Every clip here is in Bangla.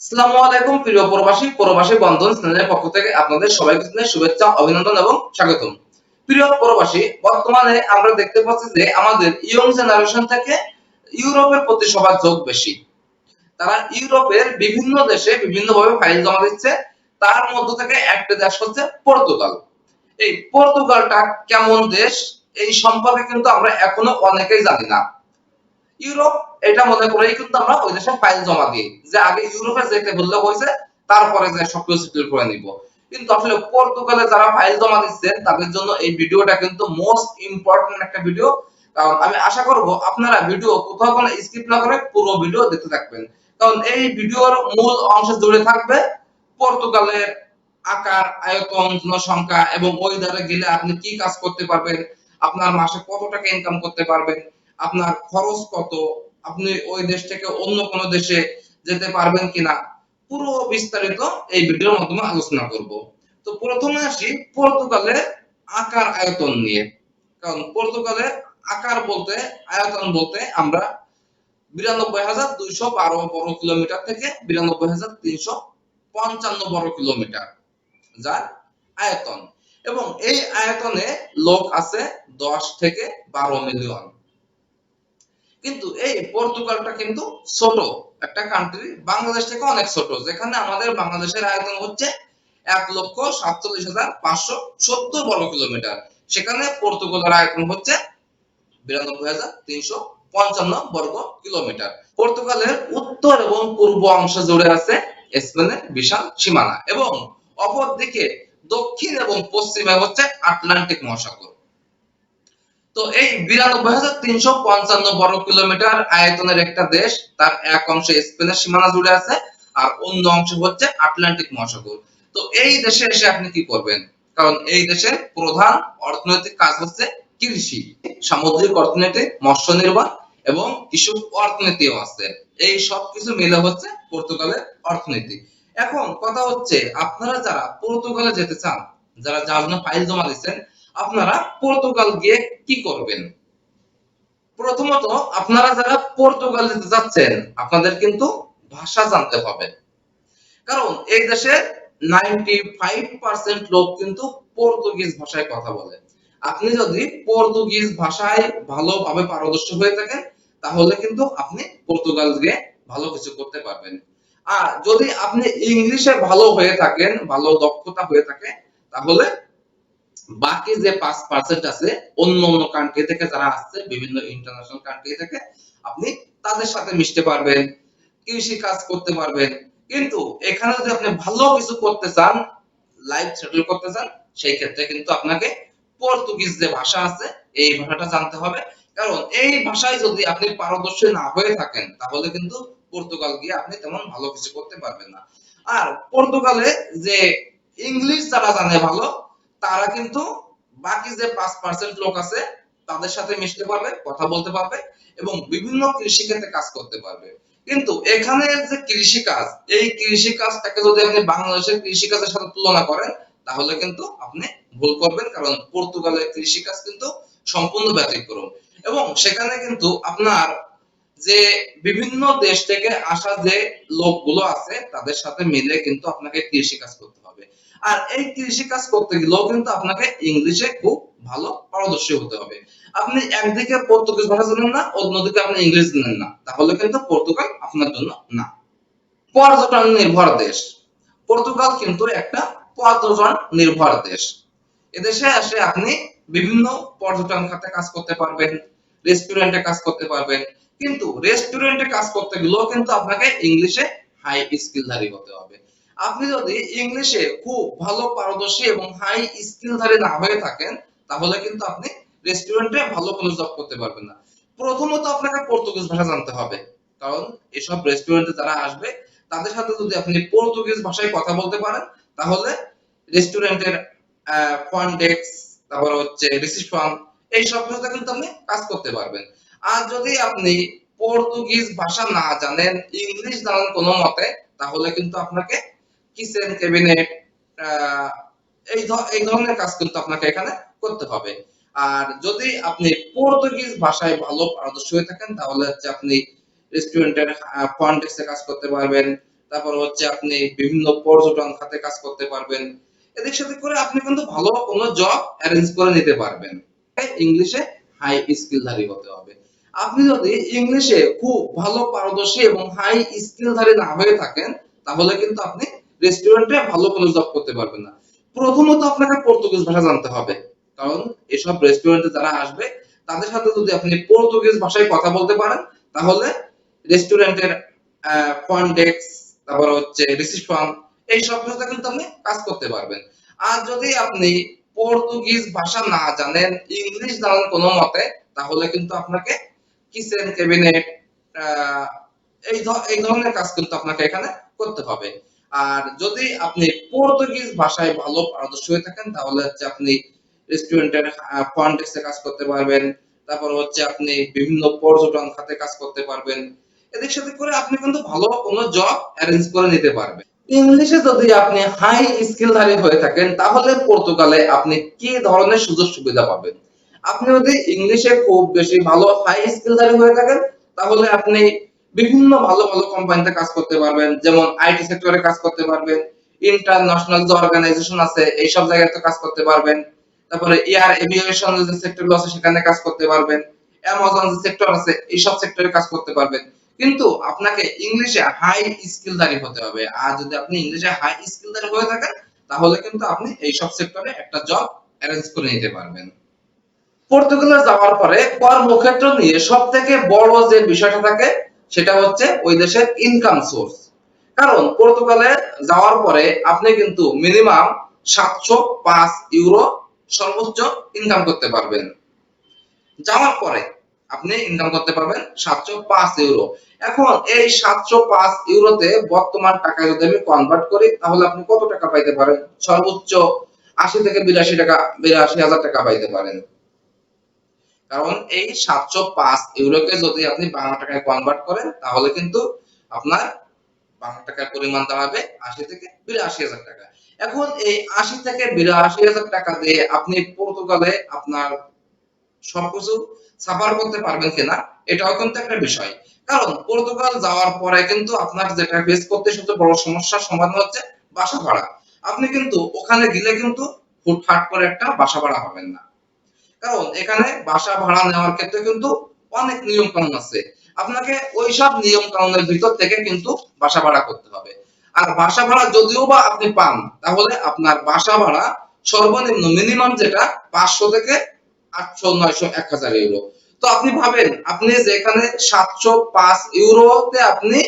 আসসালামু আলাইকুম, প্রিয় প্রবাসী প্রবাসী বন্ধন চ্যানেলের পক্ষ থেকে আপনাদের সবাইকে শুভেচ্ছা, অভিনন্দন এবং স্বাগতম। প্রিয় প্রবাসী, বর্তমানে আমরা দেখতে পাচ্ছি যে আমাদের ইয়ং জেনারেশন থেকে ইউরোপের প্রতি সবার ঝোঁক বেশি। তারা ইউরোপের বিভিন্ন দেশে বিভিন্নভাবে ফাইল জমা দিচ্ছে। তার মধ্য থেকে একটা দেশ হচ্ছে পর্তুগাল। এই পর্তুগালটা কেমন দেশ? এই সম্পর্কে কিন্তু আমরা এখনও অনেকেই জানি না। ইউরোপ, এটা মনে করেই কিন্তু আমরা ওই দেশে ফাইল জমা দিই। যে আগে ইউরোপে যেতে বললে হয়েছে, তারপরে যে সবকিছু সেটেল করে নিব। কিন্তু আসলে পর্তুগালে যারা ফাইল জমা দিচ্ছে, তাদের জন্য এই ভিডিওটা কিন্তু মোস্ট ইম্পর্টেন্ট একটা ভিডিও। কারণ আমি আশা করব আপনারা ভিডিও কোথাও কোনো স্কিপ না করে পুরো ভিডিও দেখতে থাকবেন। কারণ এই ভিডিওর মূল অংশ জুড়ে থাকবে পর্তুগালের আকার, আয়তন, জনসংখ্যা এবং ওই ধারে গেলে আপনি কি কাজ করতে পারবেন, আপনার মাসে কত টাকা ইনকাম করতে পারবেন আপনার খরচ কত? আপনি ওই দেশ থেকে অন্য কোনো দেশে যেতে পারবেন কিনা? পুরো বিস্তারিত এই ভিডিওর মাধ্যমে আলোচনা করব। তো প্রথমে আসি পর্তুগালের আকার আয়তন নিয়ে। কারণ পর্তুগালের আকার বলতে, আয়তন বলতে আমরা বিরানব্বই হাজার দুইশো বারো বর্গ কিলোমিটার থেকে বিরানব্বই হাজার তিনশো পঞ্চান্ন বর্গ কিলোমিটার যার আয়তন। এবং এই আয়তনে লোক আছে দশ থেকে বারো মিলিয়ন। কিন্তু এই পর্তুগালটা কিন্তু ছোট। একটা কান্ট্রি বাংলাদেশ থেকে অনেক ছোট। যেখানে আমাদের বাংলাদেশের আয়তন হচ্ছে এক লক্ষ সাতচল্লিশ হাজার পাঁচশো সত্তর বর্গ কিলোমিটার। সেখানে পর্তুগালের আয়তন হচ্ছে বিরানব্বই হাজার তিনশো পঞ্চান্ন বর্গ কিলোমিটার। পর্তুগালের উত্তর এবং পূর্ব অংশ জুড়ে আছে স্পেনের বিশাল সীমানা এবং অপরদিকে দক্ষিণ এবং পশ্চিমে হচ্ছে আটলান্টিক মহাসাগর। তো এই বিরানব্বই হাজার তিনশো পঞ্চান্ন বর্গ কিলোমিটার আয়তনের একটা দেশ, তার এক অংশে স্পেনের সীমানা জুড়ে আছে, আর অন্য অংশ হচ্ছে আটলান্টিক মহাসাগর। তো এই দেশে এসে আপনি কি করবেন? কারণ এই দেশের প্রধান অর্থনৈতিক কাজ হচ্ছে কৃষি, সামুদ্রিক অর্থনীতি, মৎস্য নির্মাণ এবং কৃষি অর্থনীতিও আছে। এই সব কিছু মিলে হচ্ছে পর্তুগালের অর্থনীতি। এখন কথা হচ্ছে, আপনারা যারা পর্তুগালে যেতে চান, যারা যার জন্য ফাইল জমা দিচ্ছেন আপনারা পর্তুগাল গিয়ে কি করবেন? প্রথমত, আপনারা যারা পর্তুগাল যেতে যাচ্ছেন, আপনাদের কিন্তু ভাষা জানতে হবে। কারণ এই দেশে নাইনটি ফাইভ লোক কিন্তু পর্তুগিজ ভাষায় কথা বলে। আপনি যদি পর্তুগিজ ভাষায় ভালোভাবে পারদর্শী হয়ে থাকেন, তাহলে কিন্তু আপনি পর্তুগাল গিয়ে ভালো কিছু করতে পারবেন। আর যদি আপনি ইংলিশে ভালো হয়ে থাকেন, ভালো দক্ষতা হয়ে থাকে, তাহলে বাকি যে পাঁচ পার্সেন্ট আছে, অন্য অন্য কান্ট্রি থেকে যারা আসছে, বিভিন্ন ইন্টারন্যাশনাল কান্ট্রি থেকে, আপনি তাদের সাথে মিশতে পারবেন, কৃষি কাজ করতে পারবেন। কিন্তু এখানে যদি আপনি ভালো কিছু করতে চান লাইফ সেটেল করতে চান, সেই ক্ষেত্রে কিন্তু আপনাকে পর্তুগিজ যে ভাষা আছে, এই ভাষাটা জানতে হবে। কারণ এই ভাষায় যদি আপনি পারদর্শী না হয়ে থাকেন, তাহলে কিন্তু পর্তুগাল গিয়ে আপনি তেমন ভালো কিছু করতে পারবেন না। আর পর্তুগালে যে ইংলিশ যারা জানে ভালো তারা কিন্তু বাকি যে পাঁচ পার্সেন্ট লোক আছে, তাদের সাথে মিশতে পারবে, কথা বলতে পারবে এবং বিভিন্ন কৃষি ক্ষেত্রে কাজ করতে পারবে। কিন্তু এখানে যে কৃষি কাজ এই কৃষি কাজটাকে যদি আপনি বাংলাদেশের কৃষি কাজের সাথে তুলনা করেন, তাহলে কিন্তু আপনি ভুল করবেন, কারণ পর্তুগালের কৃষি কাজ কিন্তু সম্পূর্ণ ব্যতিক্রম। এবং সেখানে কিন্তু আপনার যে বিভিন্ন দেশ থেকে আসা যে লোকগুলো আছে, তাদের সাথে মিলে কিন্তু আপনাকে কৃষি কাজ করতে হবে। আর এই কৃষি কাজ করতে গেলেও কিন্তু আপনাকে ইংলিশে খুব ভালো পারদর্শী হতে হবে। আপনি একদিকে পর্তুগিজ ভাষা জানেন না, অন্যদিকে আপনি ইংলিশ জানেন না। তাহলে কিন্তু পর্তুগাল আপনার জন্য না। পর্যটন নির্ভর দেশ। পর্তুগাল কিন্তু একটা পর্যটন নির্ভর দেশ। এদেশে আসে আপনি বিভিন্ন পর্যটন খাতে কাজ করতে পারবেন রেস্টুরেন্টে কাজ করতে পারবেন। কিন্তু রেস্টুরেন্টে কাজ করতে গেলেও কিন্তু আপনাকে ইংলিশে হাই স্কিলধারী হতে হবে। আপনি যদি ইংলিশে খুব ভালো পারদর্শী এবং হাই স্কিলধারী না হয়ে থাকেন, তাহলে কিন্তু আপনি রেস্টুরেন্টে ভালো কোনো জব করতে পারবেন না। প্রথমত আপনাকে পর্তুগিজ ভাষা জানতে হবে, কারণ এসব রেস্টুরেন্টে যারা আসবে, তাদের সাথে যদি আপনি পর্তুগিজ ভাষায় কথা বলতে পারেন, তাহলে রেস্টুরেন্টের তারপর হচ্ছে রিসিপশন এই সব কিছুতে কিন্তু আপনি কাজ করতে পারবেন। আর যদি আপনি পর্তুগিজ ভাষা না জানেন ইংলিশ জানেন কোনো মতে, তাহলে কিন্তু আপনাকে কিচেন ক্যাবিনেট এই এই ধরনের কাজ কিন্তু আপনাকে এখানে করতে হবে। আর যদি আপনি পর্তুগিজ ভাষায় ভালো পারদর্শী হয়ে থাকেন, তাহলে হচ্ছে আপনি রেস্টুরেন্টের ফ্রন্ট ডেস্কে কাজ করতে পারবেন। তারপর হচ্ছে আপনি বিভিন্ন পর্যটন খাতে কাজ করতে পারবেন। সাথে করে আপনি কিন্তু ভালো কোনো জব অ্যারেঞ্জ করে নিতে পারবেন। ইংলিশে হাই স্কিলধারী হতে হবে। আপনি যদি ইংলিশে খুব ভালো পারদর্শী এবং হাই স্কিলধারী না হয়ে থাকেন, তাহলে কিন্তু আপনি রেস্টুরেন্টে ভালো কোনো জব করতে পারবেন না। প্রথমত আপনাকে পর্তুগিজ ভাষা জানতে হবে। কারণ এসব রেস্টুরেন্টে যারা আসবে, তাদের সাথে যদি আপনি পর্তুগিজ ভাষায় কথা বলতে পারেন, তাহলে রেস্টুরেন্টের ফ্রন্ট তারপর হচ্ছে রিসিপশন এই সব কিছুতে কিন্তু আপনি কাজ করতে পারবেন। আর যদি আপনি পর্তুগিজ ভাষা না জানেন ইংলিশ জানেন কোনো মতে, তাহলে কিন্তু আপনাকে কিচেন ক্যাবিনেট এই ধরনের কাজ কিন্তু আপনাকে এখানে করতে হবে। আর যদি আপনি পর্তুগিজ ভাষায় ভালো পারদর্শী হয়ে থাকেন, তাহলে হচ্ছে আপনি রেস্টুরেন্টের ফ্রন্ট ডেস্কে কাজ করতে পারবেন। তারপর হচ্ছে আপনি বিভিন্ন পর্যটন খাতে কাজ করতে পারবেন। এদের সাথে করে আপনি কিন্তু ভালো কোনো জব অ্যারেঞ্জ করে নিতে পারবেন। ইংলিশে যদি আপনি হাই স্কিল স্কিলধারী হয়ে থাকেন, তাহলে পর্তুগালে আপনি কি ধরনের সুযোগ সুবিধা পাবেন? আপনি যদি ইংলিশে খুব বেশি ভালো হাই স্কিল স্কিলধারী হয়ে থাকেন, তাহলে আপনি বিভিন্ন ভালো ভালো কোম্পানিতে কাজ করতে পারবেন, যেমন আইটি সেক্টরে কাজ করতে পারবেন ইন্টারন্যাশনাল যে অর্গানাইজেশন আছে, এইসব জায়গাতে কাজ করতে পারবেন, তারপরে এয়ার এভিয়েশন যে সেক্টরগুলো আছে, সেখানে কাজ করতে পারবেন অ্যামাজন যে সেক্টর আছে, এইসব সেক্টরে কাজ করতে পারবেন। কিন্তু আপনাকে ইংলিশে হাই স্কিলধারী হতে হবে, আর যদি আপনি ইংলিশে হাই স্কিলধারী হয়ে থাকেন, তাহলে কিন্তু আপনি এই সব সেক্টরে একটা জব অ্যারেঞ্জ করে নিতে পারবেন। পর্তুগালে যাওয়ার পরে কর্মক্ষেত্র নিয়ে সব থেকে বড় যে বিষয়টা থাকে সেটা হচ্ছে ওই দেশের ইনকাম সোর্স কারণ পর্তুগালে যাওয়ার পরে আপনি কিন্তু মিনিমাম সাতশো পাঁচ ইউরো সর্বোচ্চ ইনকাম করতে পারবেন। যাওয়ার পরে আপনি ইনকাম করতে পারবেন সাতশো পাঁচ ইউরো এখন এই সাতশো পাঁচ ইউরোতে বর্তমান টাকায় যদি আমি কনভার্ট করি, তাহলে আপনি কত টাকা পাইতে পারেন? সর্বোচ্চ আশি থেকে বিরাশি টাকা, বিরাশি হাজার টাকা পাইতে পারেন। কারণ এই সাতশো পাঁচ ইউরোকে যদি আপনি বাংলা টাকায় কনভার্ট করেন, তাহলে কিন্তু আপনার বাংলা টাকার পরিমাণ দাঁড়াবে আশি থেকে বিরাশি হাজার টাকা। এখন এই আশি থেকে বিরাশি হাজার টাকা দিয়ে আপনি পর্তুগালে আপনার সবকিছু সাফার করতে পারবেন কিনা, এটাও কিন্তু একটা বিষয়। কারণ পর্তুগাল যাওয়ার পরে কিন্তু আপনার যেটা ফেস করতে সবচেয়ে বড় সমস্যার সমাধান হচ্ছে বাসা ভাড়া। আপনি কিন্তু ওখানে গেলে কিন্তু হুটহাট করে একটা বাসা ভাড়া পাবেন না। কারণ এখানে বাসা ভাড়া নেওয়ার ক্ষেত্রে কিন্তু অনেক নিয়ম কানুন আছে। আপনাকে ওইসব নিয়ম কানুনের ভিতর থেকে কিন্তু বাসা ভাড়া করতে হবে। আর বাসা ভাড়া যদিও বা আপনি পান, তাহলে আপনার বাসা ভাড়া সর্বনিম্ন মিনিমাম যেটা পাঁচশো থেকে আটশো, নয়শো, এক হাজার ইউরো। তো আপনি ভাবেন, আপনি যেখানে সাতশো পাঁচ ইউরোতে আপনি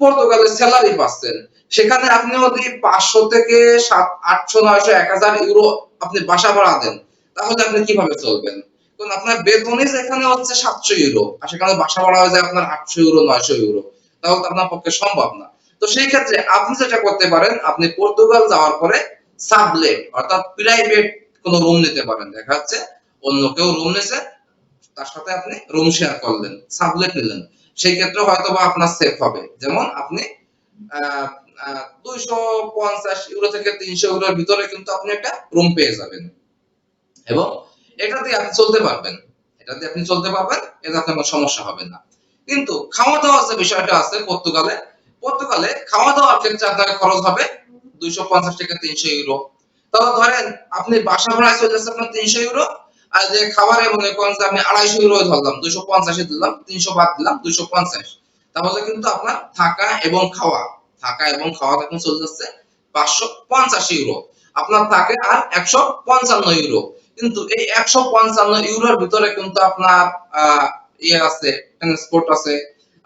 পর্তুগালের স্যালারি পাচ্ছেন, সেখানে আপনি যদি পাঁচশো থেকে সাত, আটশো, নয়শো, এক হাজার ইউরো আপনি বাসা ভাড়া দেন তাহলে আপনি কীভাবে চলবেন? কারণ আপনার বেতনই যেখানে হচ্ছে সাতশো ইউরো, আর সেখানে বাসা ভাড়া হয়ে যায় আপনার আটশো ইউরো, নয়শো ইউরো। তাহলে তো আপনার পক্ষে সম্ভব না। তো সেই ক্ষেত্রে আপনি যেটা করতে পারেন, আপনি পর্তুগাল যাওয়ার পরে সাবলেট, অর্থাৎ প্রাইভেট কোনো রুম নিতে পারেন। দেখা যাচ্ছে অন্য কেউ রুম নিছে, তার সাথে আপনি রুম শেয়ার করলেন, সাবলেট নিলেন। সেই ক্ষেত্রে হয়তো বা আপনার সেফ হবে। যেমন আপনি দুইশো পঞ্চাশ ইউরো থেকে তিনশো ইউরোর ভিতরে কিন্তু আপনি একটা রুম পেয়ে যাবেন। এবং এটা দিয়ে আপনি চলতে পারবেন। এটা দিয়ে আপনি চলতে পারবেন, এতে আপনার কোনো সমস্যা হবে না। কিন্তু খাওয়া দাওয়ার যে বিষয়টা আছে পর্তুগালে পর্তুগালে খাওয়া দাওয়ার ক্ষেত্রে আপনার খরচ হবে দুইশো পঞ্চাশ থেকে তিনশো ইউরো। তবে ধরেন আপনি বাসা ভাড়ায় চলে যাচ্ছে আপনার তিনশো ইউরো, আর যে খাবারে মনে করেন যে আমি আড়াইশো ইউরো ধরলাম, দুইশো পঞ্চাশে দিলাম, তিনশো বাদ দিলাম, দুইশো পঞ্চাশ। তাহলে কিন্তু আপনার থাকা এবং খাওয়া, থাকা এবং খাওয়া তখন চলে যাচ্ছে, পাঁচশো পঞ্চাশ ইউরো। আপনার থাকে আর একশো পঞ্চান্ন ইউরো। কিন্তু এই একশো পঞ্চান্ন ইউরোর ভিতরে কিন্তু আপনার ইয়ে আছে ট্রান্সপোর্ট আছে,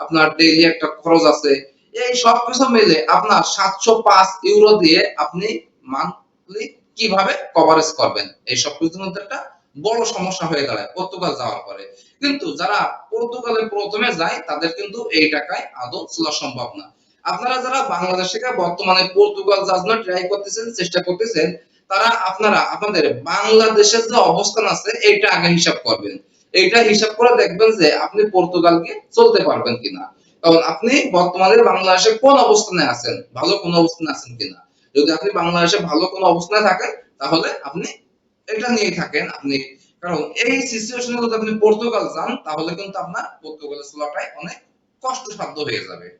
আপনার ডেইলি একটা খরচ আছে। এই সবকিছু মিলে আপনার সাতশো পাঁচ ইউরো দিয়ে আপনি মান্থলি কীভাবে কভারেজ করবেন? এই সবকিছুর মধ্যে একটা বড় সমস্যা হয়ে দাঁড়ায়, পর্তুগাল যাওয়ার পরে। কিন্তু যারা পর্তুগালে প্রথমে যায়, তাদের কিন্তু এই টাকায় আদৌ চলা সম্ভব না। আপনারা যারা বাংলাদেশ থেকে বর্তমানে পর্তুগাল যাওয়ার জন্য ট্রাই করতেছেন, চেষ্টা করতেছেন তারা আপনারা, আপনাদের বাংলাদেশের যে অবস্থান আছে, এইটা আগে হিসাব করবেন। এইটা হিসাব করে দেখবেন যে আপনি পর্তুগালকে চলতে পারবেন কিনা। কারণ আপনি বর্তমানে বাংলাদেশে কোন অবস্থানে আছেন? ভালো কোন অবস্থানে আছেন কিনা? যদি আপনি বাংলাদেশে ভালো কোন অবস্থানে থাকেন, তাহলে আপনি এটা নিয়ে থাকেন আপনি। কারণ এই সিচুয়েশনে যদি আপনি পর্তুগাল যান, তাহলে কিন্তু আপনার পর্তুগালে চলাটাই অনেক কষ্টসাধ্য হয়ে যাবে।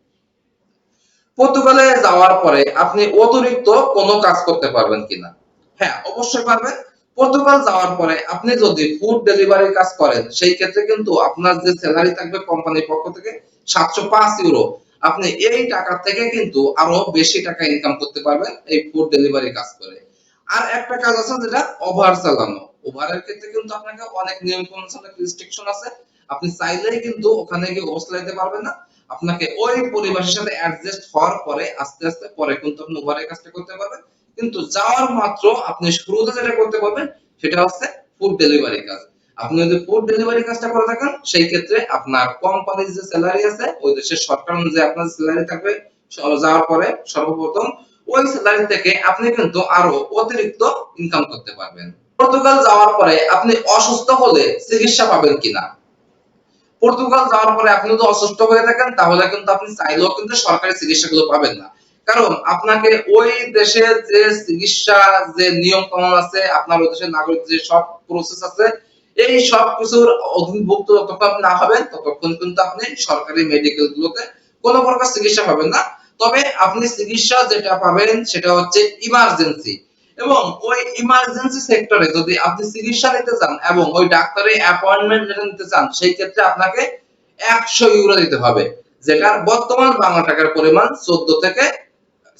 পর্তুগালে যাওয়ার পরে আপনি অতিরিক্ত কোনো কাজ করতে পারবেন কিনা? হ্যাঁ অবশ্যই পারবেন। পর্তুগাল যাওয়ার পরে আপনি যদি ফুড ডেলিভারি কাজ করেন, সেই ক্ষেত্রে কিন্তু আপনার যে স্যালারি থাকবে কোম্পানির পক্ষ থেকে সাতশো পাঁচ ইউরো আপনি এই টাকা থেকে কিন্তু আরও বেশি টাকা ইনকাম করতে পারবেন এই ফুড ডেলিভারি কাজ করে। আর একটা কাজ আছে যেটা ওভার চালানো। ওভারের ক্ষেত্রে কিন্তু আপনাকে অনেক নিয়ম কানুন রেস্ট্রিকশন আছে। আপনি চাইলেই কিন্তু ওখানে গিয়ে চালাতে পারবেন না। আপনাকে ওই পরিবেশের সাথে অ্যাডজাস্ট হওয়ার পরে আস্তে আস্তে পরে কিন্তু আপনি ওভারের কাজটা করতে পারবেন। কিন্তু যাওয়ার মাত্র আপনি শুরুতে যেটা করতে পারবেন, সেটা হচ্ছে ফুড ডেলিভারি কাজ। আপনি যদি ফুড ডেলিভারি কাজটা করে থাকেন, সেই ক্ষেত্রে আপনার কোম্পানির যে স্যালারি আছে, ওই দেশের সরকার অনুযায়ী আপনার স্যালারি থাকবে যাওয়ার পরে সর্বপ্রথম ওই স্যালারি থেকে আপনি কিন্তু আরও অতিরিক্ত ইনকাম করতে পারবেন। পর্তুগাল যাওয়ার পরে আপনি অসুস্থ হলে চিকিৎসা পাবেন কিনা? পর্তুগাল যাওয়ার পরে আপনি যদি অসুস্থ হয়ে থাকেন, তাহলে কিন্তু আপনি চাইলেও কিন্তু সরকারি চিকিৎসাগুলো পাবেন না। কারণ আপনাকে ওই দেশের যে চিকিৎসা, যে নিয়ম কানুন আছে, আপনার ওই দেশের নাগরিক যে সব প্রসেস আছে, এই সব কিছুর অধীনভুক্ত যতক্ষণ না হবেন, ততক্ষণ কিন্তু আপনি সরকারি মেডিকেল গুলোতে কোনো প্রকার চিকিৎসা পাবেন না। তবে আপনি চিকিৎসা যেটা পাবেন, সেটা হচ্ছে ইমার্জেন্সি এবং ওই ইমার্জেন্সি সেক্টরে যদি আপনি চিকিৎসা নিতে চান এবং ওই ডাক্তারের অ্যাপয়েন্টমেন্ট যেটা নিতে চান, সেই ক্ষেত্রে আপনাকে একশো ইউরো দিতে হবে, যেটার বর্তমান বাংলা টাকার পরিমাণ চোদ্দ থেকে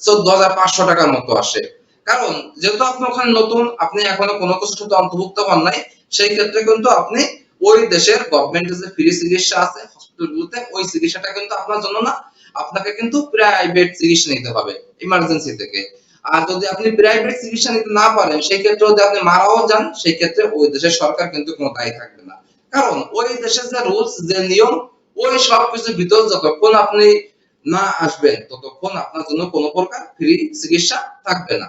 চোদ্দ হাজার পাঁচশো টাকার মতো আসে। কারণ, যেহেতু আপনি ওখানে নতুন, আপনি এখনও কোনো সাথে অন্তর্ভুক্ত হন নাই, সেই ক্ষেত্রে কিন্তু আপনি ওই দেশের গভর্নমেন্টের যে ফ্রি চিকিৎসা আছে হসপিটালগুলোতে ওই চিকিৎসাটা কিন্তু আপনার জন্য না, আপনাকে কিন্তু প্রাইভেট চিকিৎসা নিতে হবে ইমার্জেন্সি থেকে। আর যদি আপনি প্রাইভেট চিকিৎসা নিতে না পারেন, সেই ক্ষেত্রে যদি আপনি মারাও যান, সেই ক্ষেত্রে ওই দেশের সরকার কিন্তু কোনো দায়ী থাকবে না। কারণ, ওই দেশের যে রুলস যে নিয়ম, ওই সব কিছুর ভিতর যতক্ষণ আপনি না আসবেন ততক্ষণ আপনার জন্য কোনো প্রকার ফ্রি চিকিৎসা থাকবে না।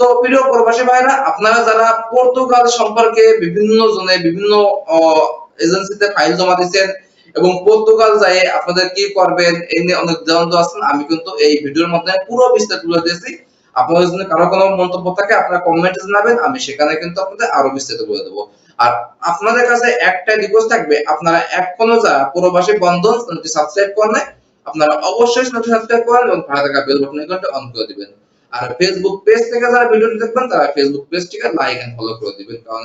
তো প্রিয় প্রবাসী ভাইরা, আপনারা যারা পর্তুগাল সম্পর্কে বিভিন্ন জনে বিভিন্ন এজেন্সিতে ফাইল জমা দিচ্ছেন এবং পর্তুগাল যায় আপনাদের কি করবেন, এই নিয়ে অনেক দ্বন্দ্ব আছেন, আমি কিন্তু এই ভিডিওর মধ্যে পুরো বিস্তারিত তুলে দিয়েছি আপনাদের জন্য কারও কোনো মন্তব্য থাকে, আপনারা কমেন্টে জানাবেন, আমি সেখানে কিন্তু আপনাদের আরও বিস্তারিত বলে দেবো। আর আপনাদের কাছে একটাই রিকোয়েস্ট থাকবে, আপনারা এখনও যারা প্রবাসী বন্ধন সাবস্ক্রাইব করেন আপনারা অবশ্যই সাথে সাবস্ক্রাইব করেন এবং পাশে থাকা বেল বাটন আইকনটা অন করে দিবেন। আর ফেসবুক পেজ থেকে যারা ভিডিওটি দেখবেন, তারা ফেসবুক পেজটিকে লাইক এন্ড ফলো করে দিবেন। কারণ